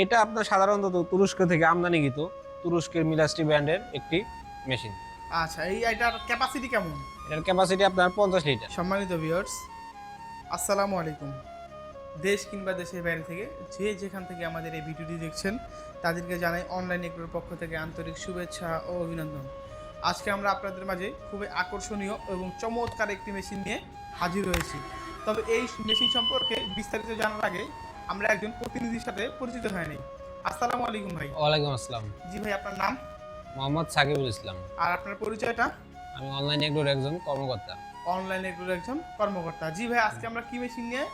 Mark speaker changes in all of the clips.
Speaker 1: এটা আপনার সাধারণত তুরস্ক থেকে আমদানিকৃত তুরস্কের মিলাস্টি ব্র্যান্ডের একটি মেশিন।
Speaker 2: আচ্ছা এই এটার ক্যাপাসিটি কেমন?
Speaker 1: এটার ক্যাপাসিটি আপনার পঞ্চাশ লিটার।
Speaker 2: সম্মানিত ভিউয়ার্স আসসালামু আলাইকুম। দেশ কিংবা দেশের বাইরে থেকে যে যেখান থেকে আমাদের এই ভিডিওটি দেখছেন তাদেরকে জানাই অনলাইন এগুলোর পক্ষ থেকে আন্তরিক শুভেচ্ছা ও অভিনন্দন। আজকে আমরা আপনাদের মাঝে খুবই আকর্ষণীয় এবং চমৎকার একটি মেশিন নিয়ে হাজির হয়েছি। তবে এই মেশিন সম্পর্কে বিস্তারিত জানার আগে আমরা একজন প্রতিনিধির সাথে পরিচিত হয়নি। আসসালামু আলাইকুম ভাই।
Speaker 1: ওয়ালাইকুম আসসালাম।
Speaker 2: জি ভাই আপনার নাম?
Speaker 1: মোহাম্মদ সাকিবুল ইসলাম।
Speaker 2: আর আপনার পরিচয়টা?
Speaker 1: আমি অনলাইন এগুলোর একজন কর্মকর্তা।
Speaker 2: অনলাইন এগুলোর একজন কর্মকর্তা। জি ভাই আজকে আমরা কি মেশিন নিয়ে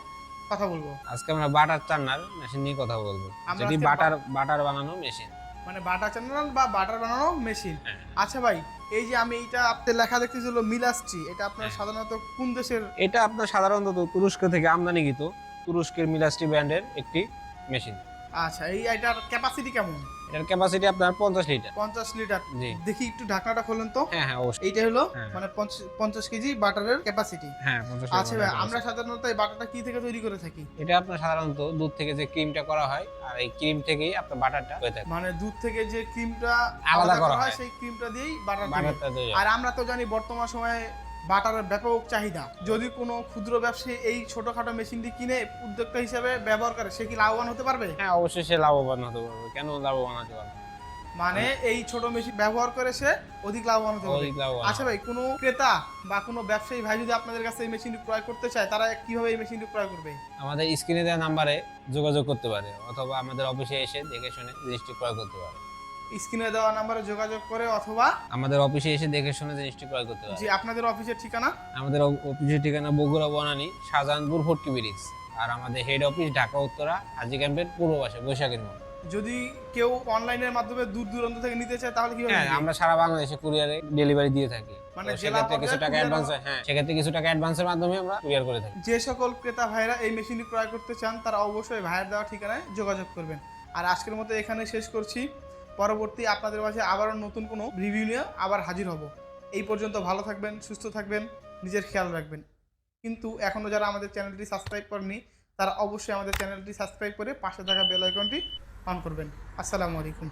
Speaker 2: কথা বলব?
Speaker 1: আজকে আমরা বাটার চান্নার মেশিন নিয়ে কথা বলব। যেটি বাটার বাটার বানানো মেশিন।
Speaker 2: মানে বাটার চ্যানেল বা বাটার বানানো মেশিন।
Speaker 1: হ্যাঁ।
Speaker 2: আচ্ছা ভাই এই যে আমি এইটা আপনার লেখা দেখতেছিল মিলাস্ট্রি এটা আপনার
Speaker 1: হ্যাঁ।
Speaker 2: সাধারণত কোন দেশের
Speaker 1: এটা আপনার সাধারণত তুরস্ক থেকে আমদানি আমদানিকৃত। তুরস্কের মিলাস্টি ব্র্যান্ডের একটি মেশিন।
Speaker 2: আচ্ছা এই এটার ক্যাপাসিটি কেমন?
Speaker 1: এটার ক্যাপাসিটি আপনার পঞ্চাশ লিটার।
Speaker 2: পঞ্চাশ লিটার।
Speaker 1: জি।
Speaker 2: দেখি একটু ঢাকনাটা খোলেন তো।
Speaker 1: হ্যাঁ হ্যাঁ অবশ্যই।
Speaker 2: এইটা হলো
Speaker 1: হ্যাঁ।
Speaker 2: মানে পঞ্চ- পঞ্চাশ কেজি বাটারের ক্যাপাসিটি
Speaker 1: হ্যাঁ পঞ্চাশ
Speaker 2: আচ্ছা ভাই আমরা সাধারণত এই বাটারটা কি থেকে তৈরি করে থাকি?
Speaker 1: এটা আপনার সাধারণত দুধ থেকে যে ক্রিমটা করা হয় আর এই ক্রিম থেকেই আপনার বাটারটা হয়ে থাকে।
Speaker 2: মানে দুধ থেকে যে ক্রিমটা
Speaker 1: আলাদা করা হয়।
Speaker 2: সেই ক্রিমটা দিয়েই বাটার
Speaker 1: বাটারটা তৈরি
Speaker 2: আর আমরা তো জানি বর্তমান সময়ে বাটারের ব্যাপক চাহিদা। যদি কোনো ক্ষুদ্র ব্যবসায়ী এই ছোটখাটো মেশিনটি কিনে উদ্যোক্তা হিসেবে ব্যবহার করে সে কি লাভবান হতে পারবে?
Speaker 1: হ্যাঁ অবশ্যই সে লাভবান হতে পারবে। কেন লাভবান হতে পারবে?
Speaker 2: মানে এই ছোট মেশিন ব্যবহার করে সে অধিক লাভবান হতে পারবে। আচ্ছা ভাই কোনো ক্রেতা বা কোনো ব্যবসায়ী ভাই যদি আপনাদের কাছে এই মেশিনটি ক্রয় করতে চায় তারা কীভাবে এই মেশিনটি ক্রয় করবে?
Speaker 1: আমাদের স্ক্রিনে দেওয়া নাম্বারে যোগাযোগ করতে পারে অথবা আমাদের অফিসে এসে দেখে শুনে জিনিসটি ক্রয় করতে পারে।
Speaker 2: স্ক্রিনে দেওয়া নাম্বারে যোগাযোগ করে অথবা
Speaker 1: আমাদের অফিসে এসে দেখে শুনে জিনিসটি ক্রয় করতে পারে
Speaker 2: যে আপনাদের অফিসের ঠিকানা?
Speaker 1: আমাদের অফিসের ঠিকানা বগুড়া বনানী শাহজাহানপুর ফোর্টি ব্রিজ আর আমাদের হেড অফিস ঢাকা উত্তরা হাজি ক্যাম্পের পূর্ব পাশে বৈশাখীর মোড়
Speaker 2: যদি কেউ অনলাইনের মাধ্যমে দূর দূরান্ত থেকে নিতে চায় তাহলে কীভাবে
Speaker 1: হ্যাঁ আমরা সারা বাংলাদেশে কুরিয়ারে ডেলিভারি দিয়ে থাকি।
Speaker 2: মানে
Speaker 1: সেক্ষেত্রে কিছু টাকা অ্যাডভান্স হ্যাঁ সেক্ষেত্রে কিছু টাকা অ্যাডভান্সের মাধ্যমে আমরা কুরিয়ার করে থাকি।
Speaker 2: যে সকল ক্রেতা ভাইরা এই মেশিনটি ক্রয় করতে চান তারা অবশ্যই ভাইয়ের দেওয়া ঠিকানায় যোগাযোগ করবেন। আর আজকের মতো এখানে শেষ করছি। পরবর্তী আপনাদের মাঝে আবারও নতুন কোনো রিভিউ নিয়ে আবার হাজির হব। এই পর্যন্ত ভালো থাকবেন, সুস্থ থাকবেন, নিজের খেয়াল রাখবেন। কিন্তু এখনও যারা আমাদের চ্যানেলটি সাবস্ক্রাইব করেনি তারা অবশ্যই আমাদের চ্যানেলটি সাবস্ক্রাইব করে পাশে থাকা বেল আইকনটি অন করবেন। আসসালামু আলাইকুম।